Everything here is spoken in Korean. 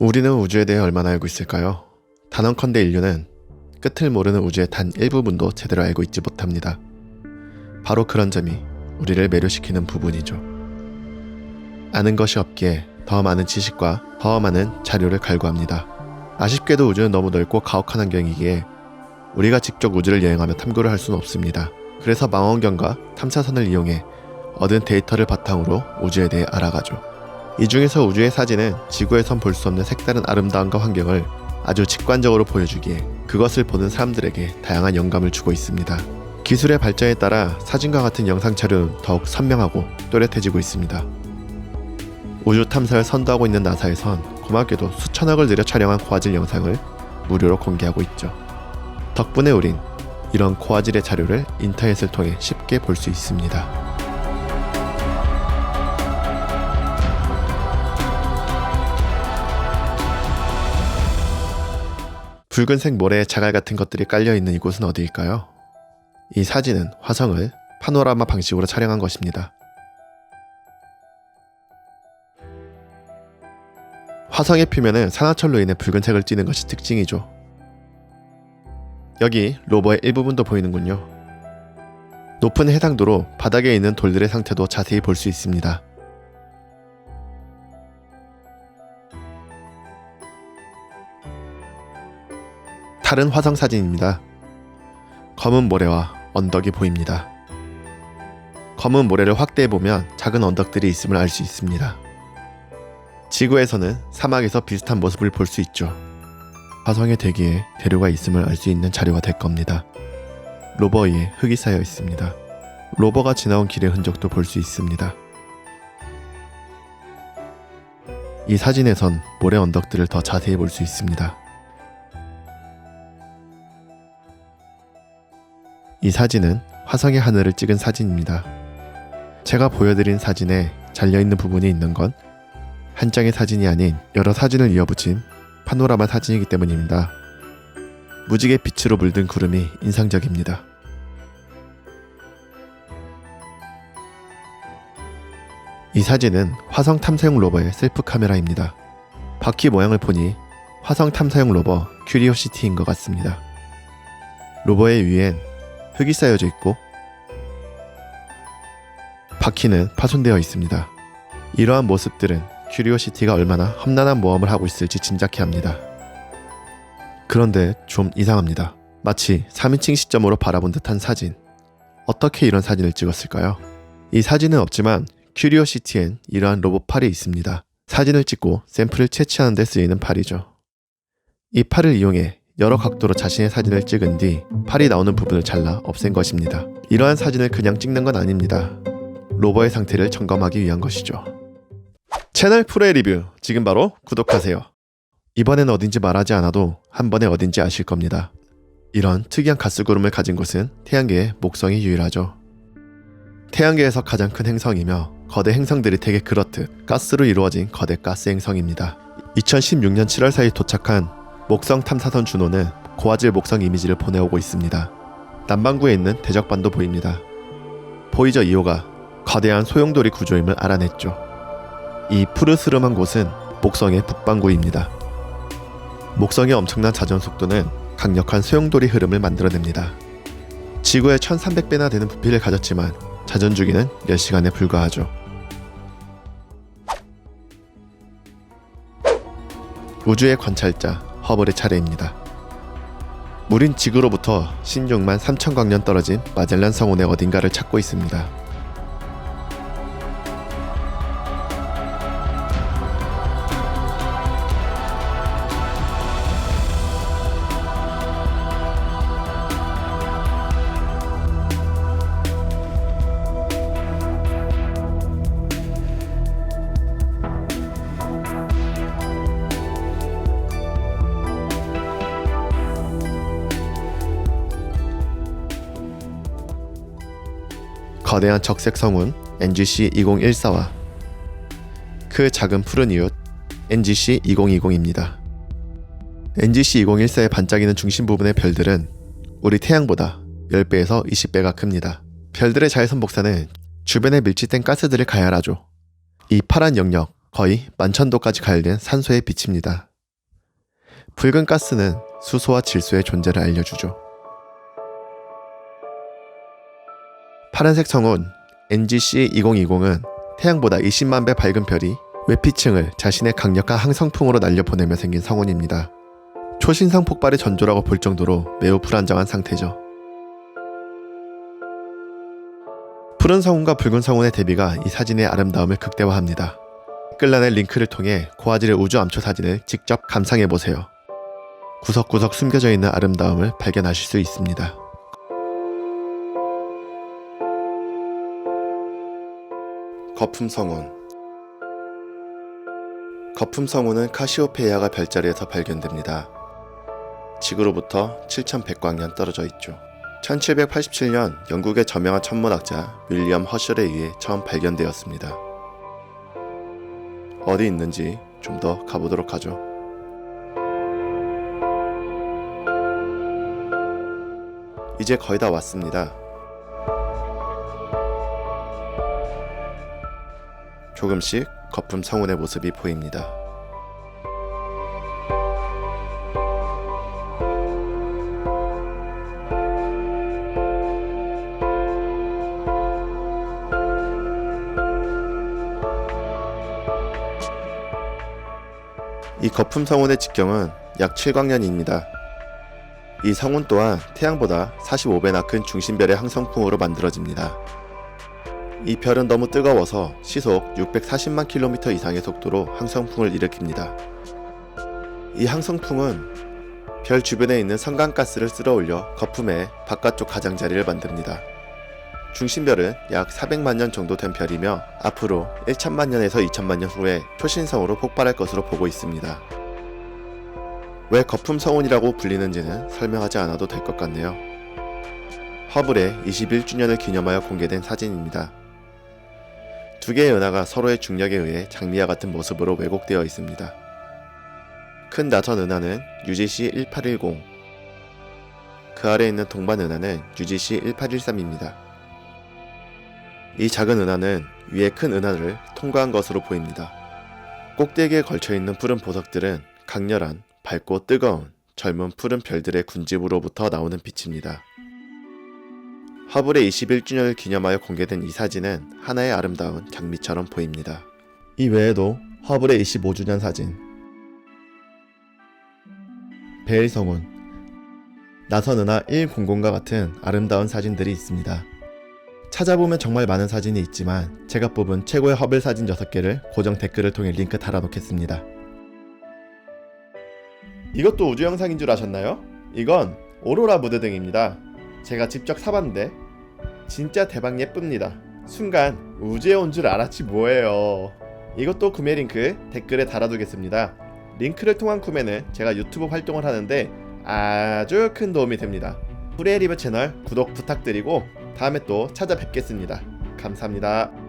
우리는 우주에 대해 얼마나 알고 있을까요? 단언컨대 인류는 끝을 모르는 우주의 단 일부분도 제대로 알고 있지 못합니다. 바로 그런 점이 우리를 매료시키는 부분이죠. 아는 것이 없기에 더 많은 지식과 더 많은 자료를 갈구합니다. 아쉽게도 우주는 너무 넓고 가혹한 환경이기에 우리가 직접 우주를 여행하며 탐구를 할 수는 없습니다. 그래서 망원경과 탐사선을 이용해 얻은 데이터를 바탕으로 우주에 대해 알아가죠. 이 중에서 우주의 사진은 지구에선 볼 수 없는 색다른 아름다움과 환경을 아주 직관적으로 보여주기에 그것을 보는 사람들에게 다양한 영감을 주고 있습니다. 기술의 발전에 따라 사진과 같은 영상 자료는 더욱 선명하고 또렷해지고 있습니다. 우주 탐사를 선도하고 있는 나사에선 고맙게도 수천억을 들여 촬영한 고화질 영상을 무료로 공개하고 있죠. 덕분에 우린 이런 고화질의 자료를 인터넷을 통해 쉽게 볼 수 있습니다. 붉은색 모래에 자갈 같은 것들이 깔려 있는 이곳은 어디일까요? 이 사진은 화성을 파노라마 방식으로 촬영한 것입니다. 화성의 표면은 산화철로 인해 붉은색을 띠는 것이 특징이죠. 여기 로버의 일부분도 보이는군요. 높은 해상도로 바닥에 있는 돌들의 상태도 자세히 볼 수 있습니다. 다른 화성 사진입니다. 검은 모래와 언덕이 보입니다. 검은 모래를 확대해 보면 작은 언덕들이 있음을 알 수 있습니다. 지구에서는 사막에서 비슷한 모습을 볼 수 있죠. 화성의 대기에 대류가 있음을 알 수 있는 자료가 될 겁니다. 로버 위에 흙이 쌓여 있습니다. 로버가 지나온 길의 흔적도 볼 수 있습니다. 이 사진에선 모래 언덕들을 더 자세히 볼 수 있습니다. 이 사진은 화성의 하늘을 찍은 사진입니다. 제가 보여드린 사진에 잘려있는 부분이 있는 건 한 장의 사진이 아닌 여러 사진을 이어붙인 파노라마 사진이기 때문입니다. 무지개 빛으로 물든 구름이 인상적입니다. 이 사진은 화성 탐사용 로버의 셀프 카메라입니다. 바퀴 모양을 보니 화성 탐사용 로버 큐리오시티인 것 같습니다. 로버의 위엔 흙이 쌓여져 있고 바퀴는 파손되어 있습니다. 이러한 모습들은 큐리오시티가 얼마나 험난한 모험을 하고 있을지 짐작케 합니다. 그런데 좀 이상합니다. 마치 3인칭 시점으로 바라본 듯한 사진. 어떻게 이런 사진을 찍었을까요? 이 사진은 없지만 큐리오시티엔 이러한 로봇 팔이 있습니다. 사진을 찍고 샘플을 채취하는 데 쓰이는 팔이죠. 이 팔을 이용해 여러 각도로 자신의 사진을 찍은 뒤 팔이 나오는 부분을 잘라 없앤 것입니다. 이러한 사진을 그냥 찍는 건 아닙니다. 로버의 상태를 점검하기 위한 것이죠. 채널 프로의 리뷰 지금 바로 구독하세요. 이번엔 어딘지 말하지 않아도 한 번에 어딘지 아실 겁니다. 이런 특이한 가스구름을 가진 곳은 태양계의 목성이 유일하죠. 태양계에서 가장 큰 행성이며 거대 행성들이 대개 그렇듯 가스로 이루어진 거대 가스 행성입니다. 2016년 7월 사이 도착한 목성 탐사선 준호는 고화질 목성 이미지를 보내오고 있습니다. 남반구에 있는 대적반도 보입니다. 보이저 2호가 거대한 소용돌이 구조임을 알아냈죠. 이 푸르스름한 곳은 목성의 북반구입니다. 목성의 엄청난 자전 속도는 강력한 소용돌이 흐름을 만들어냅니다. 지구의 1300배나 되는 부피를 가졌지만 자전 주기는 10시간에 불과하죠. 우주의 관찰자 허블의 차례입니다. 우린 지구로부터 16만 3천 광년 떨어진 마젤란 성운의 어딘가를 찾고 있습니다. 거대한 적색 성운 NGC 2014와 그 작은 푸른 이웃 NGC 2020입니다. NGC 2014의 반짝이는 중심 부분의 별들은 우리 태양보다 10배에서 20배가 큽니다. 별들의 자외선 복사는 주변에 밀집된 가스들을 가열하죠. 이 파란 영역 거의 만천도까지 가열된 산소에 비칩니다. 붉은 가스는 수소와 질소의 존재를 알려주죠. 파란색 성운 NGC 2020은 태양보다 20만 배 밝은 별이 외피층을 자신의 강력한 항성풍으로 날려보내며 생긴 성운입니다. 초신성 폭발의 전조라고 볼 정도로 매우 불안정한 상태죠. 푸른 성운과 붉은 성운의 대비가 이 사진의 아름다움을 극대화합니다. 댓글란의 링크를 통해 고화질의 우주 암초 사진을 직접 감상해 보세요. 구석구석 숨겨져 있는 아름다움을 발견하실 수 있습니다. 거품 성운 거품 성운은 카시오페이아가 별자리에서 발견됩니다. 지구로부터 7100광년 떨어져 있죠. 1787년 영국의 저명한 천문학자 윌리엄 허셜에 의해 처음 발견되었습니다. 어디 있는지 좀 더 가보도록 하죠. 이제 거의 다 왔습니다. 조금씩 거품 성운의 모습이 보입니다. 이 거품 성운의 직경은 약 7광년입니다. 이 성운 또한 태양보다 45배나 큰 중심별의 항성풍으로 만들어집니다. 이 별은 너무 뜨거워서 시속 640만 킬로미터 이상의 속도로 항성풍을 일으킵니다. 이 항성풍은 별 주변에 있는 성간가스를 쓸어올려 거품의 바깥쪽 가장자리를 만듭니다. 중심별은 약 400만 년 정도 된 별이며 앞으로 1천만 년에서 2천만 년 후에 초신성으로 폭발할 것으로 보고 있습니다. 왜 거품 성운이라고 불리는지는 설명하지 않아도 될 것 같네요. 허블의 21주년을 기념하여 공개된 사진입니다. 두 개의 은하가 서로의 중력에 의해 장미와 같은 모습으로 왜곡되어 있습니다. 큰 나선 은하는 UGC 1810, 그 아래 있는 동반 은하는 UGC 1813입니다. 이 작은 은하는 위에 큰 은하를 통과한 것으로 보입니다. 꼭대기에 걸쳐 있는 푸른 보석들은 강렬한 밝고 뜨거운 젊은 푸른 별들의 군집으로부터 나오는 빛입니다. 허블의 21주년을 기념하여 공개된 이 사진은 하나의 아름다운 장미처럼 보입니다. 이 외에도 허블의 25주년 사진, 베일 성운, 나선 은하 100과 같은 아름다운 사진들이 있습니다. 찾아보면 정말 많은 사진이 있지만 제가 뽑은 최고의 허블 사진 6개를 고정 댓글을 통해 링크 달아놓겠습니다. 이것도 우주 영상인 줄 아셨나요? 이건 오로라 무드 등입니다. 제가 직접 사봤는데 진짜 대박 예쁩니다. 순간 우주에 온 줄 알았지 뭐예요. 이것도 구매 링크 댓글에 달아두겠습니다. 링크를 통한 구매는 제가 유튜브 활동을 하는데 아주 큰 도움이 됩니다. 프레리브 채널 구독 부탁드리고 다음에 또 찾아뵙겠습니다. 감사합니다.